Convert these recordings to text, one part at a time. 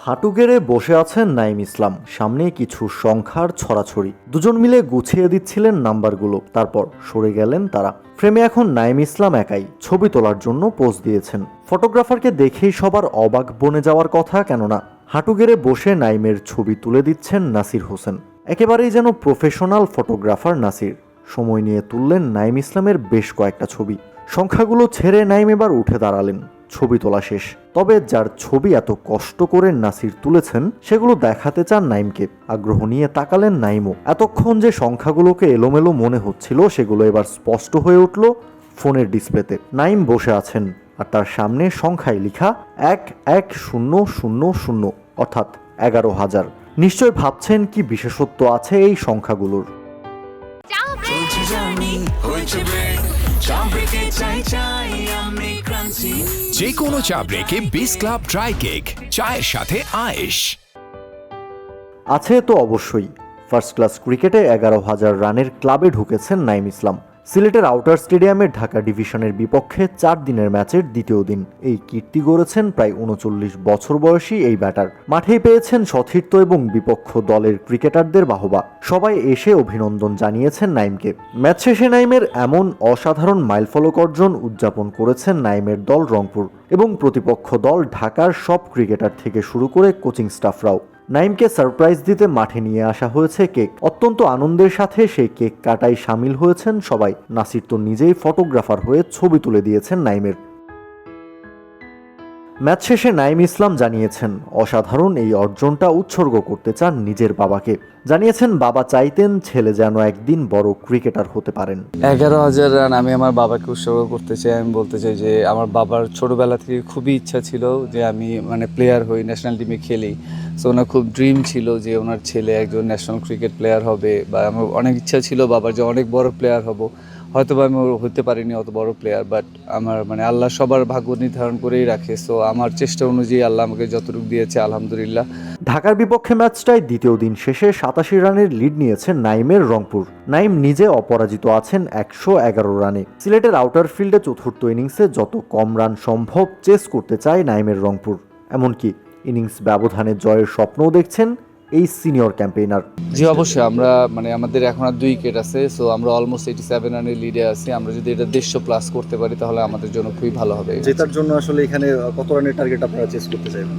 হাঁটু গেড়ে বসে আছেন নাইম ইসলাম। সামনে কিছু সংখ্যার ছড়াছড়ি। দুজন মিলে গুছিয়ে দিচ্ছিলেন নাম্বারগুলো। তারপর সরে গেলেন তারা। ফ্রেমে এখন নাইম ইসলাম একাই। ছবি তোলার জন্য পোজ দিয়েছেন। ফটোগ্রাফারকে দেখেই সবার অবাক বনে যাওয়ার কথা, কেননা হাঁটু গেড়ে বসে নাইমের ছবি তুলে দিচ্ছেন নাসির হোসেন। একেবারেই যেন প্রফেশনাল ফটোগ্রাফার নাসির। সময় নিয়ে তুললেন নাইম ইসলামের বেশ কয়েকটা ছবি। সংখ্যাগুলো ছেড়ে নাইম এবার উঠে দাঁড়ালেন। ছবি তোলা শেষ। তবে যার ছবি এত কষ্ট করে নাসির তুলেছেন, সেগুলো দেখাতে চান নাইমকে আগ্রহ নিয়ে তাকালেন নাইমও এতক্ষণ যে সংখ্যাগুলোকে এলোমেলো মনে হচ্ছিল, সেগুলো এবার স্পষ্ট হয়ে উঠল ফোনের ডিসপ্লেতে। নাইম বসে আছেন আর তার সামনে সংখ্যায় লেখা এক এক শূন্য শূন্য শূন্য, অর্থাৎ এগারো হাজার। নিশ্চয় ভাবছেন কি বিশেষত্ব আছে এই সংখ্যাগুলোর? চা ব্রেকে চাই চাই আমি ক্রান্তি। যে কোনো চা ব্রেকে বিস ক্লাব ড্রাই কেক চায়ের সাথে আয়েশ। আছে তো অবশ্যই। ফার্স্ট ক্লাস ক্রিকেটে এগারো হাজার রানের ক্লাবে ঢুকেছেন নাইম ইসলাম। সিলেটের আউটার স্টেডিয়ামে ঢাকা ডিভিশনের বিপক্ষে চার দিনের ম্যাচের দ্বিতীয় দিন। এই কীর্তি গড়েছেন প্রায় উনচল্লিশ বছর বয়সী এই ব্যাটার। মাঠেই পেয়েছেন সতীর্থ এবং বিপক্ষ দলের ক্রিকেটারদের বাহবা। সবাই এসে অভিনন্দন জানিয়েছেন নাইমকে। ম্যাচ শেষে নাইমের এমন অসাধারণ মাইলফলক অর্জন উদযাপন করেছেন নাইমের দল রংপুর এবং প্রতিপক্ষ দল ঢাকার সব ক্রিকেটার থেকে শুরু করে কোচিং স্টাফরাও। নাইমকে সারপ্রাইজ দিতে মাঠে নিয়ে আসা হয়েছে কেক। অত্যন্ত আনন্দের সাথে সেই কেক কাটায় সামিল হয়েছেন সবাই। নাসির তো নিজেই ফটোগ্রাফার হয়ে ছবি তুলে দিয়েছেন নাইমের। ম্যাচ শেষে নাইম ইসলাম জানিয়েছেন, অসাধারণ এই অর্জনটা উৎসর্গ করতে চান নিজের বাবাকে। জানিয়েছেন, বাবা চাইতেন ছেলে যেন একদিন বড় ক্রিকেটার হতে পারেন। এগারো হাজার রান আমি আমার বাবাকে উৎসর্গ করতে চাই। আমি বলতে চাই যে, আমার বাবার ছোটবেলা থেকে খুবই ইচ্ছা ছিল যে, আমি মানে প্লেয়ার হই ন্যাশনাল টিমে খেলি। সো ওনার খুব ড্রিম ছিল যে, ওনার ছেলে একজন ন্যাশনাল ক্রিকেট প্লেয়ার হবে বা আমার অনেক ইচ্ছা ছিল বাবার যে, অনেক বড় প্লেয়ার হব। হয়তো বা আমি হতে পারিনি অত বড় প্লেয়ার বাট আমার মানে আল্লাহ সবার ভাগ্য নির্ধারণ করেই রাখে সো আমার চেষ্টা অনুযায়ী আল্লাহ আমাকে যতটুকু দিয়েছে, আলহামদুলিল্লাহ। ঢাকার বিপক্ষে ম্যাচটায় দ্বিতীয় দিন শেষে সাতাশি রানের লিড নিয়েছেন নাইমের রংপুর। নাইম নিজে অপরাজিত আছেন একশো এগারো রানে। সিলেটের আউটার ফিল্ডে চতুর্থ ইনিংসে যত কম রান সম্ভব চেস করতে চায় নাইমের রংপুর। এমনকি ইনিংস ব্যবধানে জয়ের স্বপ্নও দেখছেন এই সিনিয়র ক্যাম্পেইনার জি অবশ্যই আমরা মানে আমাদের এখন আর দুই উইকেট আছে সো আমরা অলমোস্ট এইটি সেভেন রানের লিডে আছি। আমরা যদি এটা দেড়শো প্লাস করতে পারি তাহলে আমাদের জন্য খুবই ভালো হবে। জেতার জন্য আসলে এখানে কত রানের টার্গেট আপনারা চেস করতে চাইবেন?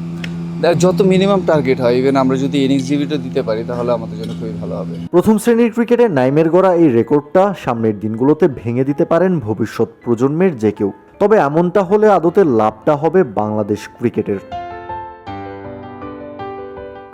দেখ, যত মিনিমাম টার্গেট হয় ইভেন আমরা যদি ইনিংস জিবিটা দিতে পারি তাহলে আমাদের জন্য খুবই ভালো হবে। প্রথম শ্রেণির ক্রিকেটে নাইমের গড়া এই রেকর্ডটা সামনের দিনগুলোতে ভেঙে দিতে পারেন ভবিষ্যৎ প্রজন্মের যে কেউ। তবে এমনটা হলে আদতে লাভটা হবে বাংলাদেশ ক্রিকেটের